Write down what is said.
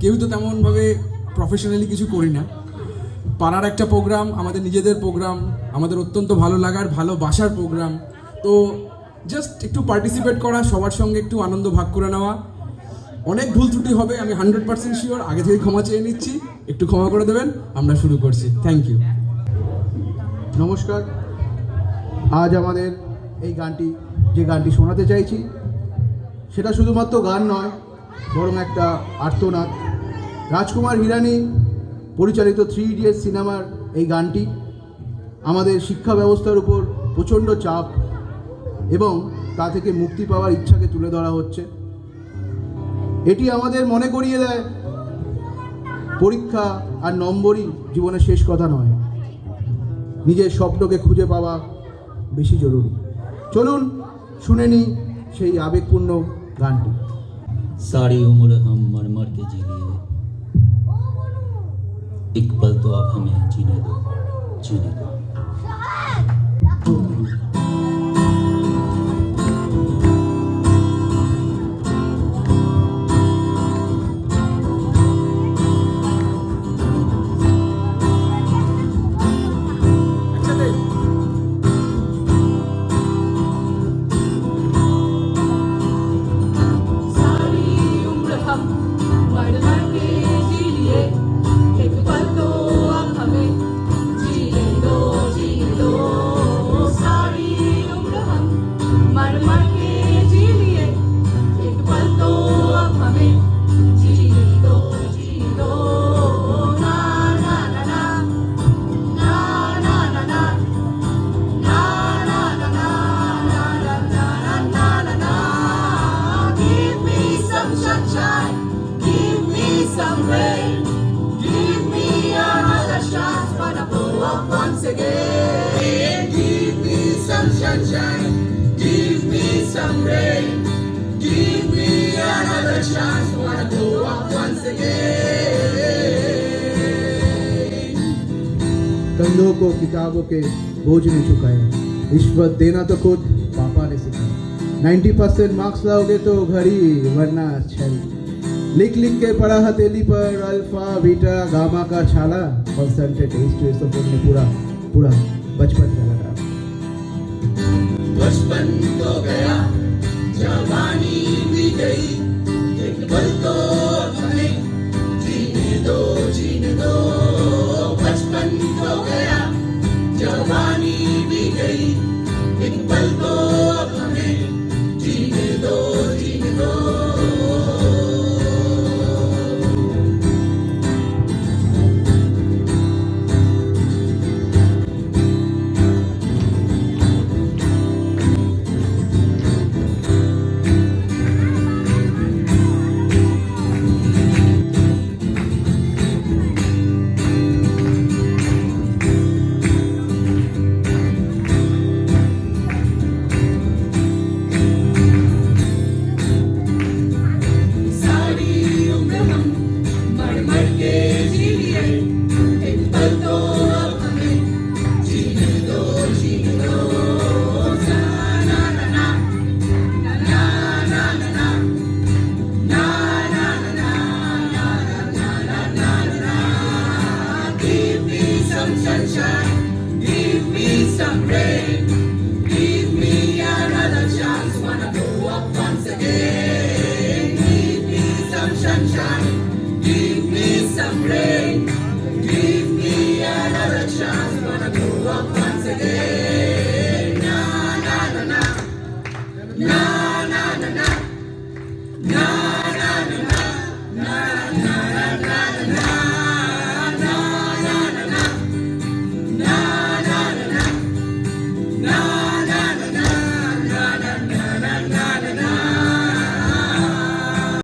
কেউ তো তেমনভাবে প্রফেশনালি কিছু করি না। পাড়ার একটা প্রোগ্রাম আমাদের নিজেদের প্রোগ্রাম আমাদের অত্যন্ত ভালো লাগার ভালোবাসার প্রোগ্রাম তো জাস্ট একটু পার্টিসিপেট করা, সবার সঙ্গে একটু আনন্দ ভাগ করে নেওয়া। অনেক ভুল ত্রুটি হবে, আমি হান্ড্রেড পার্সেন্ট শিওর আগে থেকে ক্ষমা চেয়ে নিচ্ছি, একটু ক্ষমা করে দেবেন, আমরা শুরু করছি। থ্যাংক ইউ নমস্কার। আজ আমাদের এই গানটি, যে গানটি শোনাতে চাইছি, সেটা শুধুমাত্র গান নয়, বরং একটা আর্তনাদ। রাজকুমার হিরানি পরিচালিত থ্রি ইডিয়েট সিনেমার এই গানটি আমাদের শিক্ষা ব্যবস্থার উপর প্রচণ্ড চাপ এবং তা থেকে মুক্তি পাওয়ার ইচ্ছাকে তুলে ধরা হচ্ছে। এটি আমাদের মনে করিয়ে দেয় পরীক্ষা আর নম্বরই জীবনের শেষ কথা নয় নিজের স্বপ্নকে খুঁজে পাওয়া বেশি জরুরি চলুন শুনে নিই সেই আবেগপূর্ণ গানটি सारी उम्र हम मर मर के जी लिए एक पल तो अब हमें जीने दो जीने दो some rain, give me another chance, wanna blow up once again. Give me some sunshine, give me some rain, give me another chance, wanna blow up once again. कंधों को किताबों के बोझ ने चुकाया रिश्वत देना तो खुद पापा ने सिखाया 90 परसेंट मार्क्स लाओगे तो घड़ी वरना छल लिख लिख के पढ़ा हथेली पर, अल्फ़ा, बीटा, गामा का छाला कॉन्सेंट्रेट टेस्ट ये सबने पूरा पूरा बचपन का लगा। बचपन तो गया, जवानी भी गई, एक पल तो